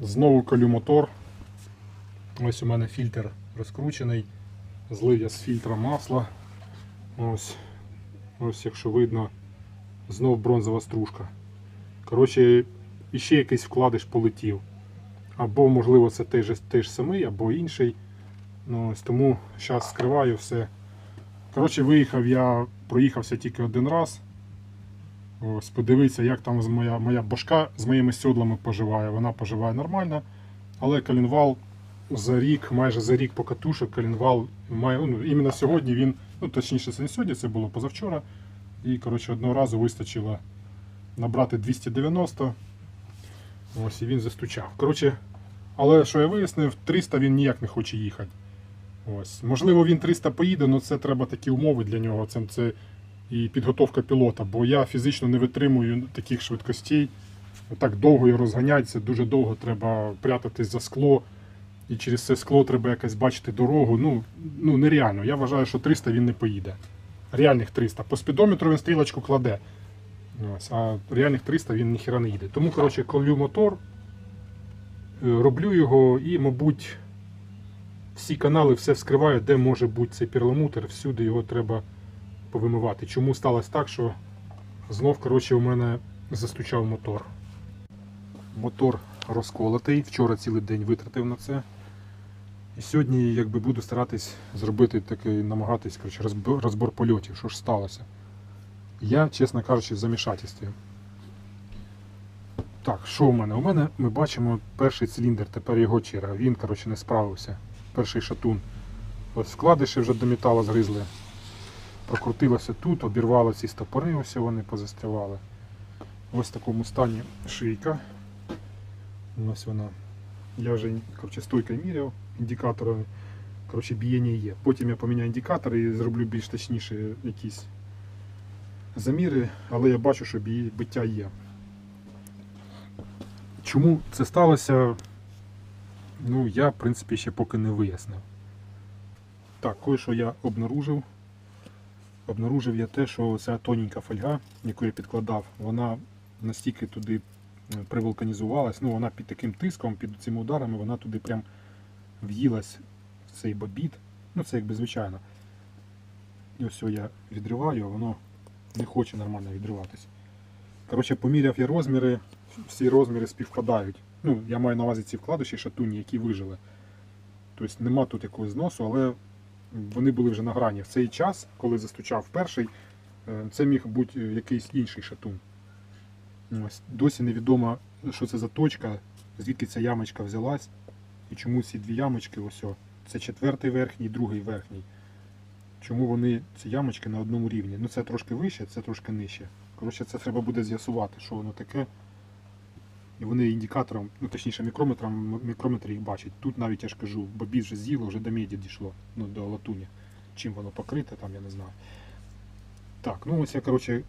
Знову колю мотор. Ось у мене фільтр розкручений. Злив я з фільтра масла. Ось, ось якщо видно, знов бронзова стружка. Коротше, іще якийсь вкладиш полетів. Або, можливо, це той же, той ж самий, або інший. Ну, ось тому зараз скриваю все. Коротше, виїхав я, проїхався тільки один раз. Ось, подивитися, як там моя, моя башка з моїми сьодлами поживає. Вона поживає нормально. Але колінвал за рік, майже за рік покатушок, колінвал має. Ну, іменно сьогодні він, ну точніше, це не сьогодні, це було позавчора. І коротше, одного разу вистачило набрати 290. Ось і він застучав. Коротше, але що я вияснив, 300 він ніяк не хоче їхати. Ось. Можливо, він 300 поїде, але це треба такі умови для нього. Це, це і підготовка пілота, бо я фізично не витримую таких швидкостей. Так довго розганяти, це дуже довго треба прятатись за скло. І через це скло треба якось бачити дорогу. Ну, ну нереально. Я вважаю, що 300 він не поїде. Реальних 300. По спідометру він стрілочку кладе. Ось, а реальних 300 він ніхіра не їде. Тому, коротше, колю мотор, е, роблю його і, мабуть, всі канали все вскриваю, де може бути цей перламутр, всюди його треба повимивати. Чому сталося так, що знов коротше, у мене застучав мотор. Мотор розколотий. Вчора цілий день витратив на це. І сьогодні якби буду старатись зробити такий, намагатись коротше, розбор, розбор польотів, що ж сталося. Я, чесно кажучи, в замішательстві. Так, що у мене? У мене ми бачимо перший циліндр, тепер його черга. Він, коротше, не справився. Перший шатун. Ось вкладиші вже до металу згризли. Прокрутилося тут, обірвало ці стопори, ось вони позастрявали. Ось в такому стані шийка. Ось вона. Я вже коротше, стойкою міряв індикаторами. Коротше, бієння є. Потім я поміняю індикатор і зроблю більш точніші якісь заміри, але я бачу, що биття є. Чому це сталося? Ну, я, в принципі, ще поки не вияснив. Так, кое-що я обнаружив. Обнаружив я те, що ця тоненька фольга, яку я підкладав, вона настільки туди е, привулканізувалась, ну вона під таким тиском, під цими ударами, вона туди прям в'їлась в цей бобіт. Ну це якби звичайно. І ось я відриваю, а воно не хоче нормально відриватись. Коротше, поміряв я розміри, всі розміри співпадають. Ну, я маю на увазі ці вкладиші шатуні, які вижили. Тобто нема тут якогось зносу, але вони були вже на грані. В цей час, коли застучав перший, е, це міг бути е, якийсь інший шатун. Ось. Досі невідомо, що це за точка, звідки ця ямочка взялась, і чому ці дві ямочки, ось о, це четвертий верхній, другий верхній. Чому вони, ці ямочки на одному рівні? Ну це трошки вище, це трошки нижче. Коротше, це треба буде з'ясувати, що воно таке. І вони індикатором, ну точніше мікрометром, мікрометр їх бачить. Тут навіть я ж кажу, бобіт вже з'їло, вже до меді дійшло, ну до латуні. Чим воно покрите, там я не знаю. Так, ну ось я, коротше,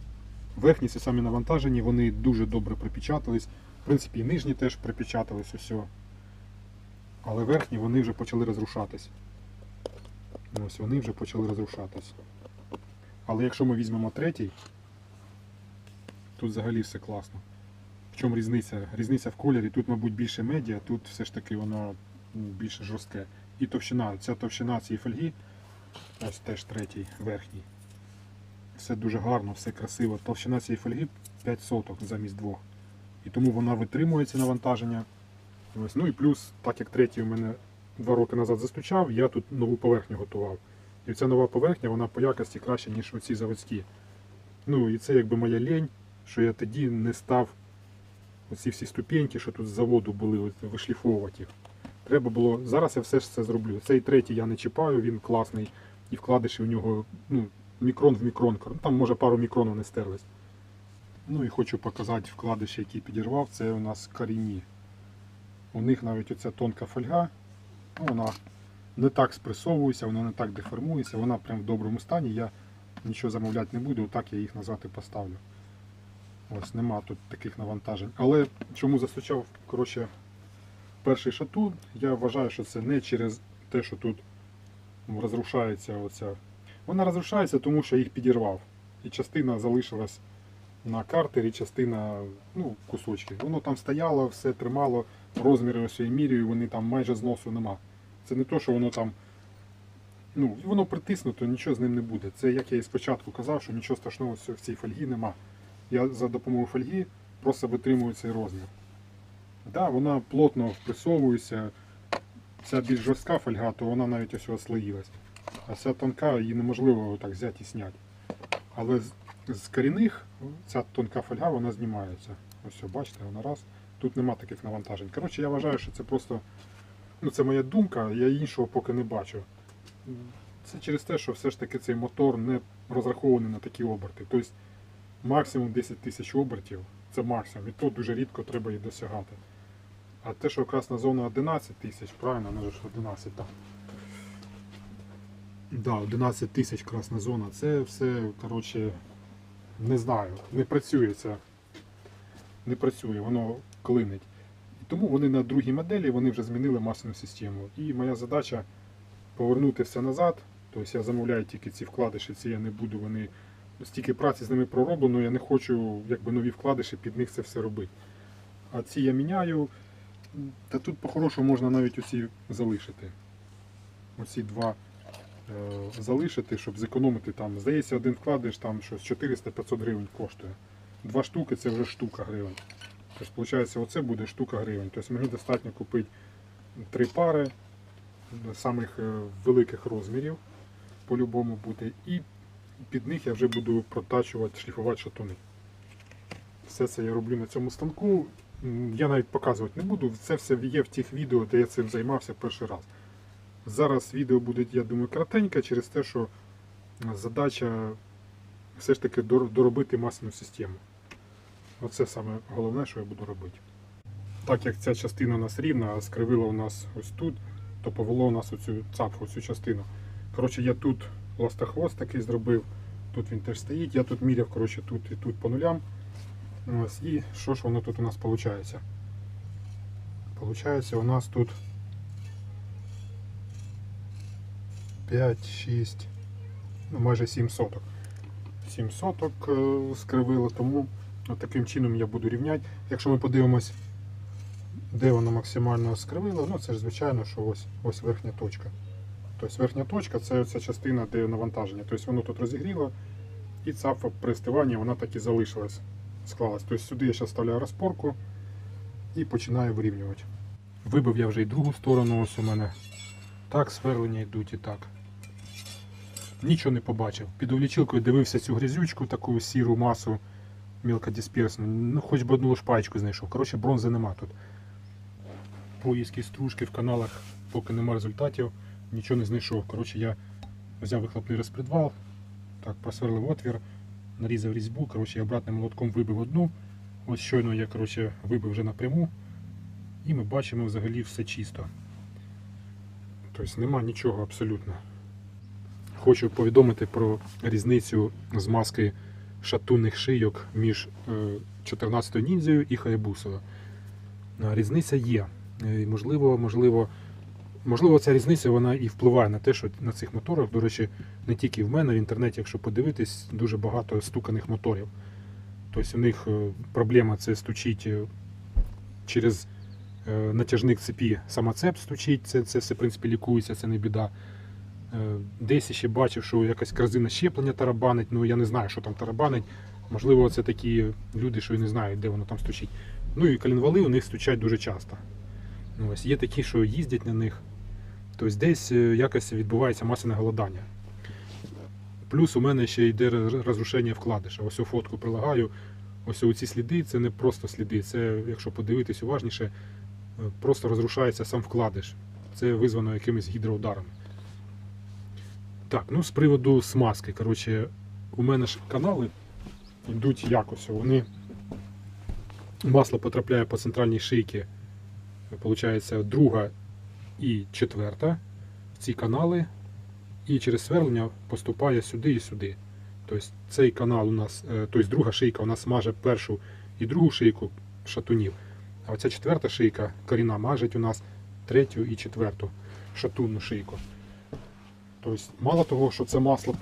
верхні ці самі навантажені, вони дуже добре припечатались. В принципі, і нижні теж припечатались усе. Але верхні вони вже почали розрушатись. Ну, Ось вони вже почали розрушатись. Але якщо ми візьмемо третій, тут взагалі все класно. Чому різниця? Різниця в кольорі. Тут, мабуть, більше медіа, тут все ж таки воно ну, більше жорстке. І товщина. Ця товщина цієї фольги, ось теж третій, верхній. Все дуже гарно, все красиво. Товщина цієї фольги 5 соток замість двох. І тому вона витримує ці навантаження. Ось. Ну і плюс, так як третій у мене два роки назад застучав, я тут нову поверхню готував. І ця нова поверхня, вона по якості краще, ніж оці заводські. Ну і це якби моя лень, що я тоді не став оці всі ступеньки, що тут з заводу були, вишліфовувати. Треба було. Зараз я все ж це зроблю. Цей третій я не чіпаю, він класний. І вкладиші у нього ну, мікрон в мікрон. Ну, Там може пару мікронів не стерлись. Ну і хочу показати вкладиші, які підірвав. Це у нас корінні. У них навіть оця тонка фольга, ну, вона не так спресовується, вона не так деформується, вона прям в доброму стані. Я нічого замовляти не буду, отак я їх назад і поставлю. Ось нема тут таких навантажень. Але чому застучав коротше, перший шатун, я вважаю, що це не через те, що тут розрушається оця. Вона розрушається, тому що їх підірвав. І частина залишилась на картері, частина, ну, кусочки. Воно там стояло, все тримало, розміри ось я міряю, вони там майже зносу нема. Це не то, що воно там. Ну, воно притиснуто, нічого з ним не буде. Це як я і спочатку казав, що нічого страшного в цій фольгі нема. Я за допомогою фольги просто витримую цей розмір. Да, вона плотно впресовується. Ця більш жорстка фольга, то вона навіть ось ослоїлась. А ця тонка, її неможливо так взяти і зняти. Але з, корінних ця тонка фольга вона знімається. Ось, бачите, вона раз. Тут нема таких навантажень. Коротше, я вважаю, що це просто. Ну, це моя думка, я іншого поки не бачу. Це через те, що все ж таки цей мотор не розрахований на такі оберти. Тобто максимум 10 тисяч обертів це максимум. І то дуже рідко треба їх досягати. А те, що красна зона 11 тисяч, правильно, вона ж 11 там. Да, 11 тисяч красна зона. Це все, коротше, не знаю, не працює це. Не працює, воно клинить. І тому вони на другій моделі вони вже змінили масляну систему. І моя задача повернути все назад. Тобто я замовляю тільки ці вкладиші, ці я не буду, вони стільки праці з ними пророблено, я не хочу якби нові вкладиші під них це все робити. А ці я міняю. Та тут по-хорошому можна навіть усі залишити. Оці два е, залишити, щоб зекономити там. Здається, один вкладиш там щось 400-500 гривень коштує. Два штуки це вже штука гривень. Тобто, виходить, оце буде штука гривень. Тобто мені достатньо купити три пари самих е, великих розмірів, по-любому буде. І під них я вже буду протачувати, шліфувати шатуни. Все це я роблю на цьому станку. Я навіть показувати не буду. Це все є в тих відео, де я цим займався перший раз. Зараз відео буде, я думаю, коротеньке через те, що задача все ж таки доробити масляну систему. Оце саме головне, що я буду робити. Так як ця частина у нас рівна, а скривила у нас ось тут, то повело у нас оцю цапфу, цю частину. Коротше, я тут ластохвост такий зробив, тут він теж стоїть, я тут міряв коротше, тут і тут по нулям. Ось, і що ж воно тут у нас виходить? Получається у нас тут 5, 6, ну майже 7 соток. 7 соток е, скривило, тому таким чином я буду рівняти. Якщо ми подивимось, де воно максимально скривило, ну це ж звичайно, що ось, ось верхня точка. Тобто верхня точка це ця частина, де навантаження. Тобто воно тут розігріло, і цапфа при стиванні вона так і залишилась, склалась. Тобто сюди я зараз вставляю розпорку і починаю вирівнювати. Вибив я вже і другу сторону, ось у мене. Так, сверлення йдуть і так. Нічого не побачив. Під увлічилкою дивився цю грязючку, таку сіру масу мілкодисперсну. Ну, хоч би одну лошпачку знайшов. Коротше, бронзи нема тут. Поїздки стружки в каналах, поки нема результатів, нічого не знайшов. Коротше, я взяв вихлопний розпредвал, так, просверлив отвір, нарізав різьбу, коротше, я обратним молотком вибив одну. Ось щойно я коротше, вибив вже напряму. І ми бачимо взагалі все чисто. Тобто нема нічого абсолютно. Хочу повідомити про різницю змазки шатунних шийок між е, 14 ніндзею і Хаябусою. Е, Різниця є. Е, Можливо, можливо, можливо, ця різниця вона і впливає на те, що на цих моторах, до речі, не тільки в мене в інтернеті, якщо подивитись, дуже багато стуканих моторів. Тобто у них е, проблема це стучить е, через е, натяжник цепі сама цеп стучить, це, це все в принципі лікується, це не біда. Десь ще бачив, що якась корзина щеплення тарабанить, ну я не знаю, що там тарабанить. Можливо, це такі люди, що і не знають, де воно там стучить. Ну і коленвали у них стучать дуже часто. Ну, ось є такі, що їздять на них. Тобто десь е, якось відбувається масляне голодання. Плюс у мене ще йде розрушення вкладиша. Ось фотку прилагаю. Ось ці сліди це не просто сліди, це, якщо подивитись уважніше, е, просто розрушається сам вкладиш. Це визвано якимись гідроударами. Так, ну з приводу смазки. Коротше, у мене ж канали йдуть якось. Вони масло потрапляє по центральній шийці, виходить, друга і четверта в ці канали, і через сверлення поступає сюди і сюди. Тобто цей канал у нас, е, тобто друга шийка у нас маже першу і другу шийку шатунів, а оця четверта шийка коріна мажить у нас третю і четверту шатунну шийку. Тобто, мало того, що це масло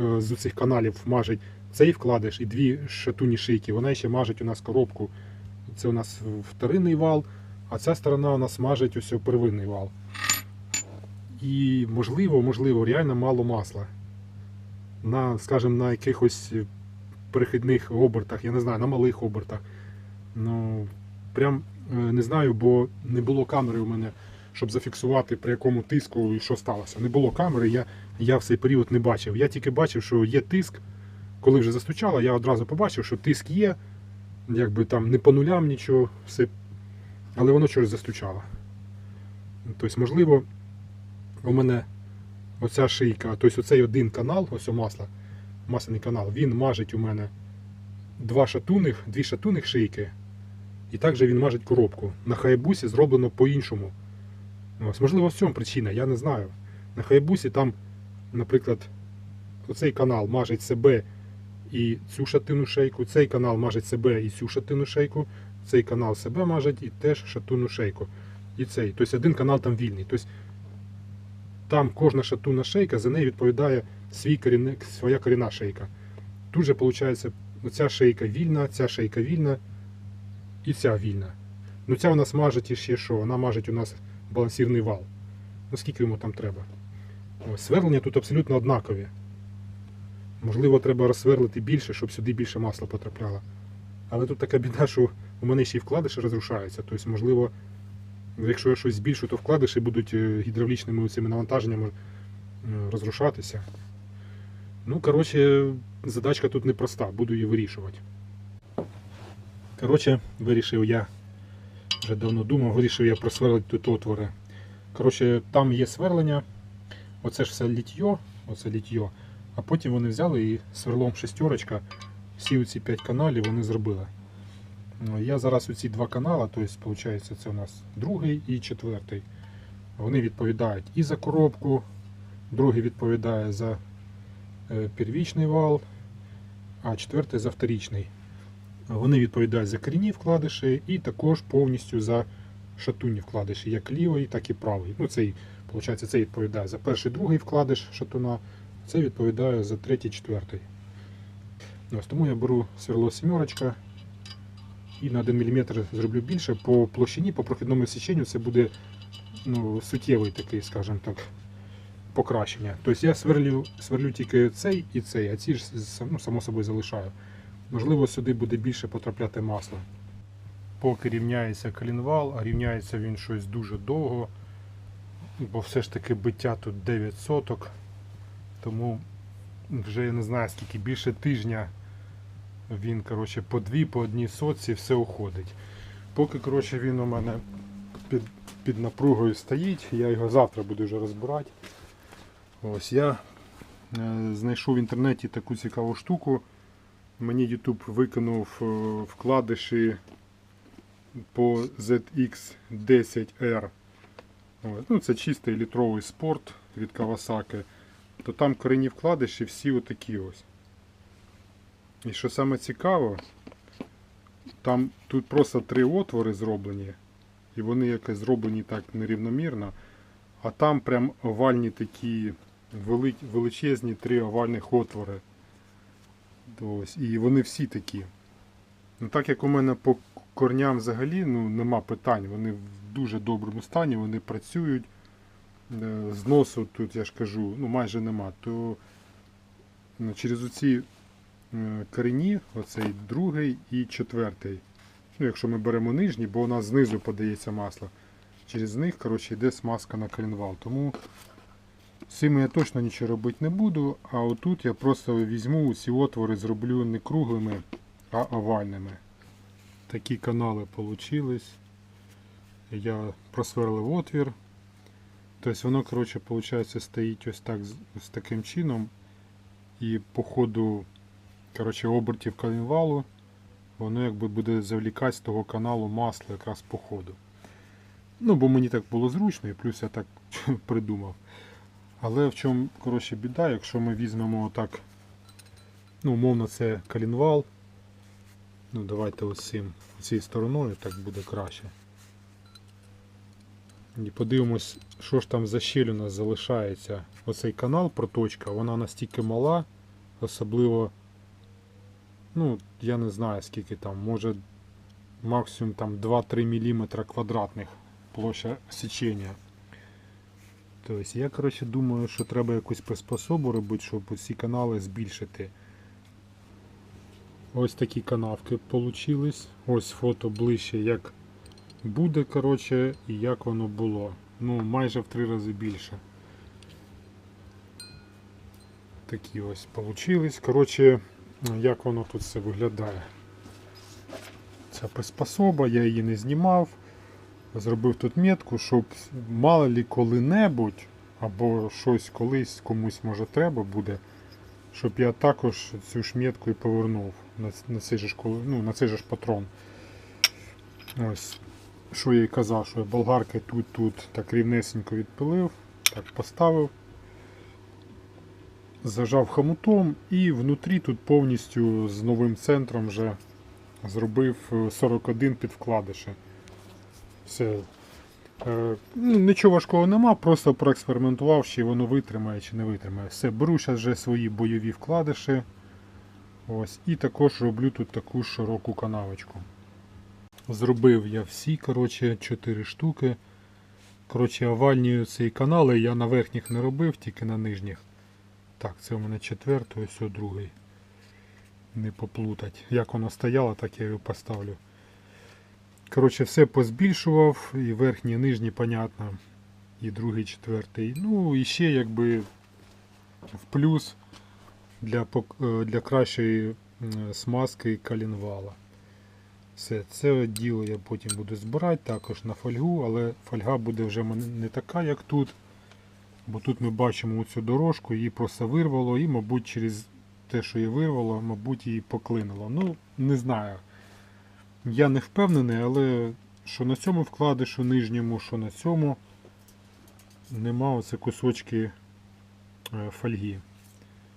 е, з цих каналів мажить цей вкладиш і дві шатуні шийки. Вона ще мажить у нас коробку. Це у нас вторинний вал, а ця сторона у нас мажить ось первинний вал. І можливо, можливо, реально мало масла. На, скажімо, на якихось перехідних обертах, я не знаю, на малих обертах. Ну, прям е, не знаю, бо не було камери у мене, щоб зафіксувати при якому тиску і що сталося. Не було камери, я, я в цей період не бачив. Я тільки бачив, що є тиск. Коли вже застучало, я одразу побачив, що тиск є, якби там не по нулям нічого, все. Але воно щось застучало. Тобто, можливо, у мене оця шийка, тобто оцей один канал, ось у масла, масляний канал, він мажить у мене два шатуних, дві шатуних шийки. І також він мажить коробку. На хайбусі зроблено по-іншому. Ось, можливо, в цьому причина, я не знаю. На хайбусі там, наприклад, оцей канал мажить себе і цю шатину шейку, цей канал мажить себе і цю шатину шейку, цей канал себе мажить і теж шатуну шейку. І цей. Тобто один канал там вільний. Тобто там кожна шатунна шейка, за неї відповідає свій корінник, своя корінна шейка. Тут же, виходить, оця шейка вільна, ця шейка вільна і ця вільна. Ну ця у нас мажить і ще що? Вона мажить у нас балансірний вал. Ну скільки йому там треба? Ось, сверлення тут абсолютно однакові. Можливо, треба розсверлити більше, щоб сюди більше масла потрапляло. Але тут така біда, що у мене ще й вкладиші розрушаються. Тобто, можливо, якщо я щось збільшу, то вкладиші будуть е, гідравлічними цими навантаженнями е, розрушатися. Ну, коротше, задачка тут непроста, буду її вирішувати. Коротше, вирішив я, вже давно думав, вирішив я просверлити тут отвори. Коротше, там є сверлення, оце ж все літьо, оце літьо, а потім вони взяли і сверлом шестерочка всі ці 5 каналів вони зробили. Я зараз оці два канали, тобто, виходить, це у нас другий і четвертий. Вони відповідають і за коробку, другий відповідає за е, первічний вал, а четвертий за вторічний. Вони відповідають за корінні вкладиші і також повністю за шатунні вкладиші, як лівий, так і правий. Ну, цей, виходить, цей відповідає за перший, другий вкладиш шатуна, це відповідає за третій, четвертий. Ось, тому я беру сверло сімерочка і на 1 мм зроблю більше. По площині, по прохідному січенню це буде ну, суттєвий такий, скажімо так, покращення. Тобто я сверлю, сверлю тільки цей і цей, а ці ж ну, само собою залишаю. Можливо, сюди буде більше потрапляти масло. Поки рівняється колінвал, а рівняється він щось дуже довго, бо все ж таки биття тут 9 соток. Тому вже я не знаю скільки, більше тижня він коротше, по дві, по одній сотці все уходить. Поки коротше, він у мене під, під напругою стоїть, я його завтра буду вже розбирати. Ось я е, знайшов в інтернеті таку цікаву штуку. Мені YouTube виконав е, вкладиші по ZX10R. Ось, ну, це чистий літровий спорт від Kawasaki. То там корінні вкладиші всі отакі ось. І що саме цікаво, там тут просто три отвори зроблені, і вони якось зроблені так нерівномірно, а там прям овальні такі величезні три овальних отвори. Ось, і вони всі такі. Ну, так як у мене по корням взагалі ну, нема питань, вони в дуже доброму стані, вони працюють. Е, Зносу тут, я ж кажу, ну майже нема, то ну, через оці корені, оцей другий і четвертий. Ну, якщо ми беремо нижні, бо у нас знизу подається масло. Через них коротше, йде смазка на коленвал. Тому з цим я точно нічого робити не буду. А отут я просто візьму ці отвори, зроблю не круглими, а овальними. Такі канали вийшли. Я просверлив отвір. Тобто воно, коротше, виходить, стоїть ось так з таким чином. І по ходу коротше, обертів коленвалу воно якби буде завлікати з того каналу масло якраз по ходу. Ну, бо мені так було зручно, і плюс я так придумав. Але в чому коротше, біда, якщо ми візьмемо отак, ну, умовно, це коленвал. Ну, давайте ось цим, цією стороною так буде краще. І подивимось, що ж там за щель у нас залишається. Оцей канал, проточка, вона настільки мала, особливо ну, я не знаю скільки там, може максимум там 2-3 мм квадратних площа січення. Тобто я коротше думаю, що треба якусь приспособу робити, щоб ці канали збільшити. Ось такі канавки получились. Ось фото ближче, як буде, коротше, і як воно було. Ну, майже в три рази більше. Такі ось получились. Коротше, як воно тут все виглядає. Ця приспособа, я її не знімав. Зробив тут метку, щоб мало лі коли-небудь, або щось колись комусь може треба буде, щоб я також цю ж метку і повернув на, цей же ж ну, на цей же ж патрон. Ось. Що я і казав, що я болгарки тут тут так рівнесенько відпилив, так поставив, зажав хомутом і внутрі тут повністю з новим центром вже зробив е, 41 під вкладиші. Все. Е, ну, нічого важкого нема, просто проекспериментував, чи воно витримає чи не витримає. Все, беру зараз вже свої бойові вкладиші. Ось, і також роблю тут таку широку канавочку. Зробив я всі, коротше, 4 штуки. Коротше, овальні ці канали я на верхніх не робив, тільки на нижніх. Так, це у мене четвертий, ось другий. Не поплутать. Як воно стояло, так я його поставлю. Коротше, все позбільшував, і верхній, і нижній, понятно. І другий, четвертий. Ну, і ще якби в плюс для, е, для кращої смазки калінвала. Все, це діло я потім буду збирати також на фольгу, але фольга буде вже не така, як тут. Бо тут ми бачимо цю дорожку, її просто вирвало, і, мабуть, через те, що її вирвало, мабуть, її поклинило. Ну, не знаю. Я не впевнений, але що на цьому вкладишу нижньому, що на цьому нема оце кусочки е, фольги.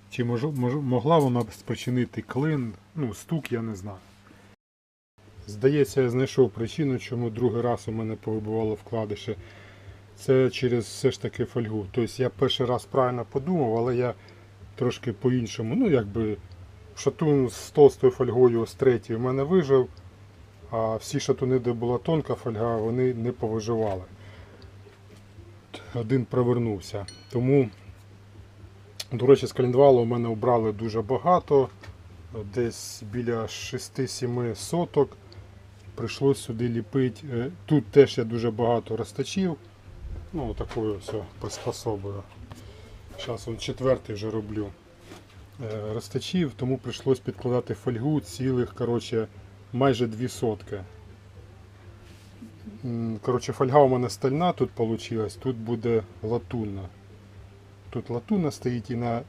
Чи мож, мож, могла вона спричинити клин, ну, стук, я не знаю. Здається, я знайшов причину, чому другий раз у мене повибивало вкладиші. Це через все ж таки фольгу. Тобто я перший раз правильно подумав, але я трошки по-іншому. Ну, якби шатун з толстою фольгою з третьої в мене вижив, а всі шатуни, де була тонка фольга, вони не повиживали. Один провернувся. Тому, до речі, з каліндвалу у мене обрали дуже багато, десь біля 6-7 соток. Прийшлось сюди ліпити. Е, Тут теж я дуже багато розточив. Ну, такою все приспособою. Зараз он четвертий вже роблю. Е, Розточив, тому прийшлось підкладати фольгу цілих, коротше, майже дві сотки. Коротше, фольга у мене стальна тут вийшла, тут буде латунна. Тут латунна стоїть і на,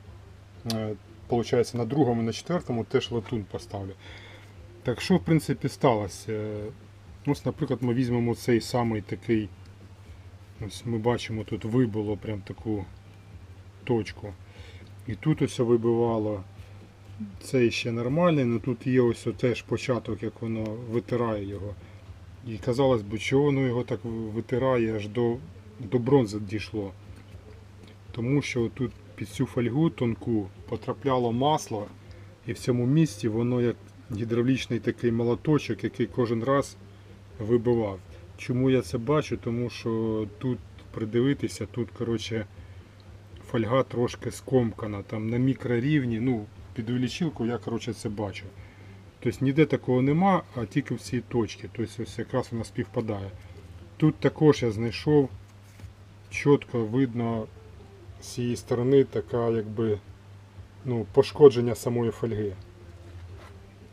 е, получається, на другому і на четвертому теж латун поставлю. Так що, в принципі, сталося? Е, Ось, наприклад, ми візьмемо цей самий такий. Ось ми бачимо, тут вибило прям таку точку. І тут ось вибивало. Цей ще нормальний, але тут є ось теж початок, як воно витирає його. І казалось би, чого воно його так витирає, аж до, до бронзи дійшло. Тому що тут під цю фольгу тонку потрапляло масло, і в цьому місці воно як гідравлічний такий молоточок, який кожен раз вибивав. Чому я це бачу? Тому що тут придивитися, тут коротше, фольга трошки скомкана, там на мікрорівні, ну, під увеличилку я коротше, це бачу. Тобто ніде такого нема, а тільки в цій точці. Тобто ось якраз вона співпадає. Тут також я знайшов чітко видно з цієї сторони така якби ну, пошкодження самої фольги.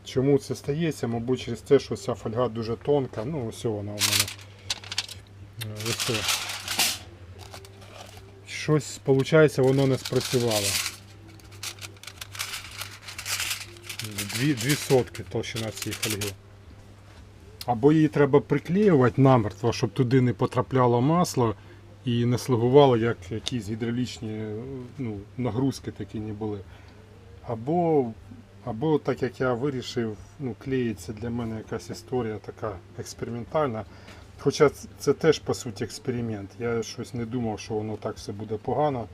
Чому це стається? Мабуть, через те, що ця фольга дуже тонка. Ну, ось вона у мене. Е, Ось. Щось, виходить, воно не спрацювало. Дві, дві сотки толщина цієї фольги. Або її треба приклеювати намертво, щоб туди не потрапляло масло і не слугувало як якісь гідравлічні ну, нагрузки такі не були. Або, або так як я вирішив, ну, клеїться для мене якась історія така експериментальна. Хоча це теж по суті експеримент. Я щось не думав, що воно так все буде погано.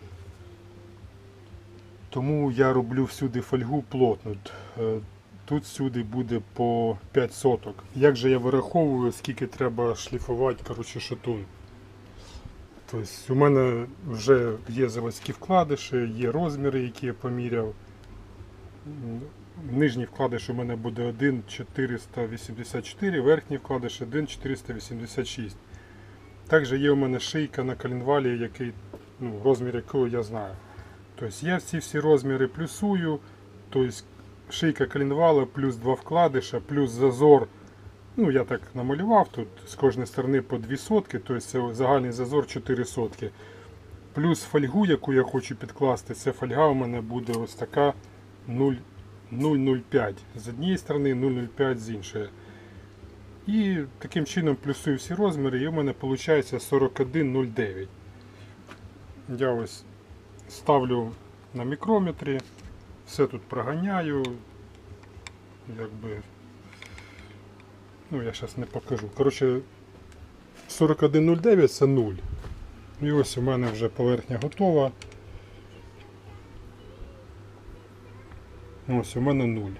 Тому я роблю всюди фольгу плотну. Е, тут сюди буде по 5 соток. Як же я вираховую, скільки треба шліфувати коротше, шатун? Тобто у мене вже є заводські вкладиші, є розміри, які я поміряв. Нижній вкладиш у мене буде 1,484, верхній вкладиш 1,486. Також є у мене шийка на коленвалі, який, ну, розмір якого я знаю. Тобто я ці всі розміри плюсую, тобто шийка коленвала плюс два вкладиша, плюс зазор. Ну, я так намалював тут з кожної сторони по 2 сотки, тобто це загальний зазор 4 сотки. Плюс фольгу, яку я хочу підкласти, це фольга у мене буде ось така 0 0,05 з однієї сторони, 0,05 з іншої. І таким чином плюсую всі розміри, і у мене виходить 41,09. Я ось ставлю на мікрометрі, все тут проганяю. Якби. Ну, я зараз не покажу. Коротше, 41,09 це 0. І ось у мене вже поверхня готова. Ось у мене 0.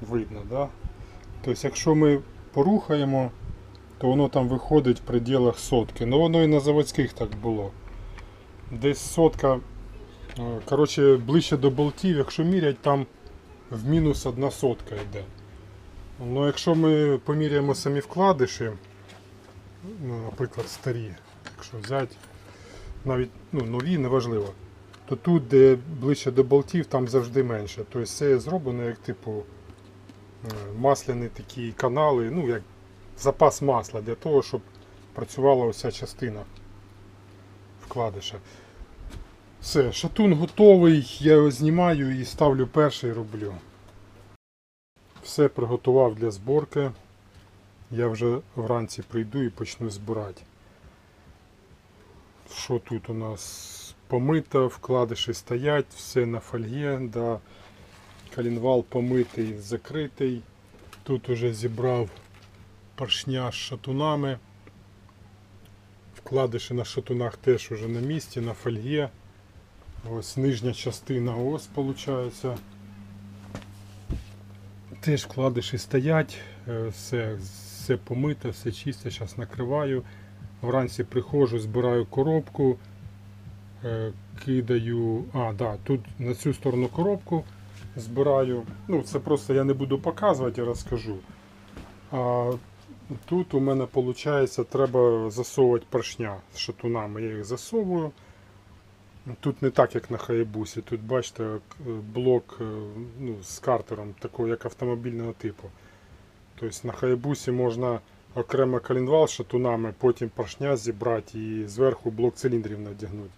Видно, да? Тобто, якщо ми порухаємо, то воно там виходить в пределах сотки. Ну воно і на заводських так було. Десь сотка. е, Коротше, ближче до болтів, якщо мірять, там в мінус одна сотка йде. Ну, якщо ми поміряємо самі вкладиші, ну, наприклад, старі, якщо взяти, навіть ну, нові, неважливо, то тут, де ближче до болтів, там завжди менше. Тобто це зроблено як типу е, масляні такі канали, ну як запас масла для того, щоб працювала оця частина вкладиша. Все, шатун готовий, я його знімаю і ставлю перший роблю. Все приготував для зборки. Я вже вранці прийду і почну збирати. Що тут у нас? Помито, вкладиші стоять, все на фольгі, да. Калінвал помитий, закритий. Тут уже зібрав поршня з шатунами. Вкладиші на шатунах теж уже на місці, на фольгі. Ось нижня частина ось виходить. Теж вкладиші стоять, е, все, все помите, все чисте, зараз накриваю. Вранці приходжу, збираю коробку, кидаю. А, да, тут на цю сторону коробку збираю. Ну, це просто я не буду показувати, розкажу. А тут у мене виходить, треба засовувати поршня з шатунами. Я їх засовую. Тут не так, як на Хаябусі. Тут бачите е, блок е, ну, з картером, такого як автомобільного типу. Тобто на Хаябусі можна окремо коленвал з шатунами, потім поршня зібрати і зверху блок циліндрів надягнути.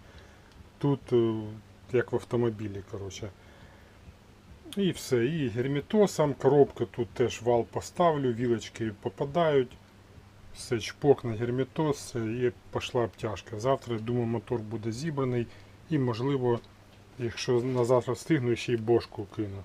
Тут е, як в автомобілі. коротше. І все. І герметосом, коробка тут теж вал поставлю, вілочки попадають. Все, чпок на герметоз і пішла обтяжка. Завтра, я думаю, мотор буде зібраний і можливо, якщо на завтра встигну, ще й бошку кину.